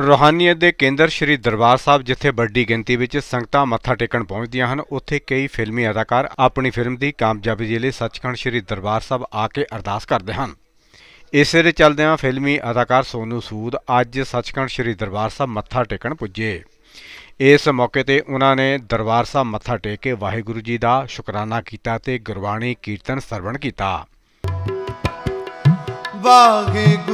ਰੋਹਾਨੀਅਤ ਦੇ ਕੇਂਦਰ ਸ੍ਰੀ ਦਰਬਾਰ ਸਾਹਿਬ, ਜਿੱਥੇ ਵੱਡੀ ਗਿਣਤੀ ਵਿੱਚ ਸੰਗਤਾਂ ਮੱਥਾ ਟੇਕਣ ਪਹੁੰਚਦੀਆਂ ਹਨ, ਉੱਥੇ ਕਈ ਫਿਲਮੀ ਅਦਾਕਾਰ ਆਪਣੀ ਫਿਲਮ ਦੀ ਕਾਮਯਾਬੀ ਦੇ ਲਈ ਸੱਚਖੰਡ ਸ੍ਰੀ ਦਰਬਾਰ ਸਾਹਿਬ ਆ ਕੇ ਅਰਦਾਸ ਕਰਦੇ ਹਨ। ਇਸੇ ਦੇ ਚੱਲਦਿਆਂ ਫਿਲਮੀ ਅਦਾਕਾਰ ਸੋਨੂ ਸੂਦ ਅੱਜ ਸੱਚਖੰਡ ਸ੍ਰੀ ਦਰਬਾਰ ਸਾਹਿਬ ਮੱਥਾ ਟੇਕਣ ਪੁੱਜੇ। ਇਸ ਮੌਕੇ ਤੇ ਉਹਨਾਂ ਨੇ ਦਰਬਾਰ ਸਾਹਿਬ ਮੱਥਾ ਟੇਕ ਕੇ ਵਾਹਿਗੁਰੂ ਜੀ ਦਾ ਸ਼ੁਕਰਾਨਾ ਕੀਤਾ ਤੇ ਗੁਰਬਾਣੀ ਕੀਰਤਨ ਸਰਵਣ ਕੀਤਾ। ਵਾਹਿਗੁਰੂ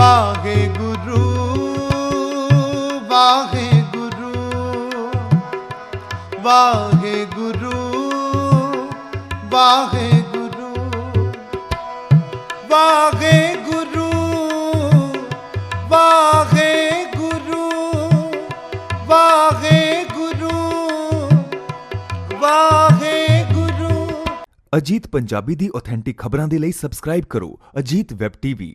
ਵਾਹਿਗੁਰੂ ਵਾਹਿਗੁਰੂ ਵਾਹਿਗੁਰੂ ਵਾਹਿਗੁਰੂ ਵਾਹਿਗੁਰੂ ਵਾਹਿਗੁਰੂ ਵਾਹਿਗੁਰੂ ਵਾਹਿਗੁਰੂ ਵਾਹਿਗੁਰੂ ਅਜੀਤ ਪੰਜਾਬੀ ਦੀ ਆਥੈਂਟਿਕ ਖਬਰਾਂ ਦੇ ਲਈ ਸਬਸਕ੍ਰਾਈਬ ਕਰੋ ਅਜੀਤ ਵੈਬ ਟੀਵੀ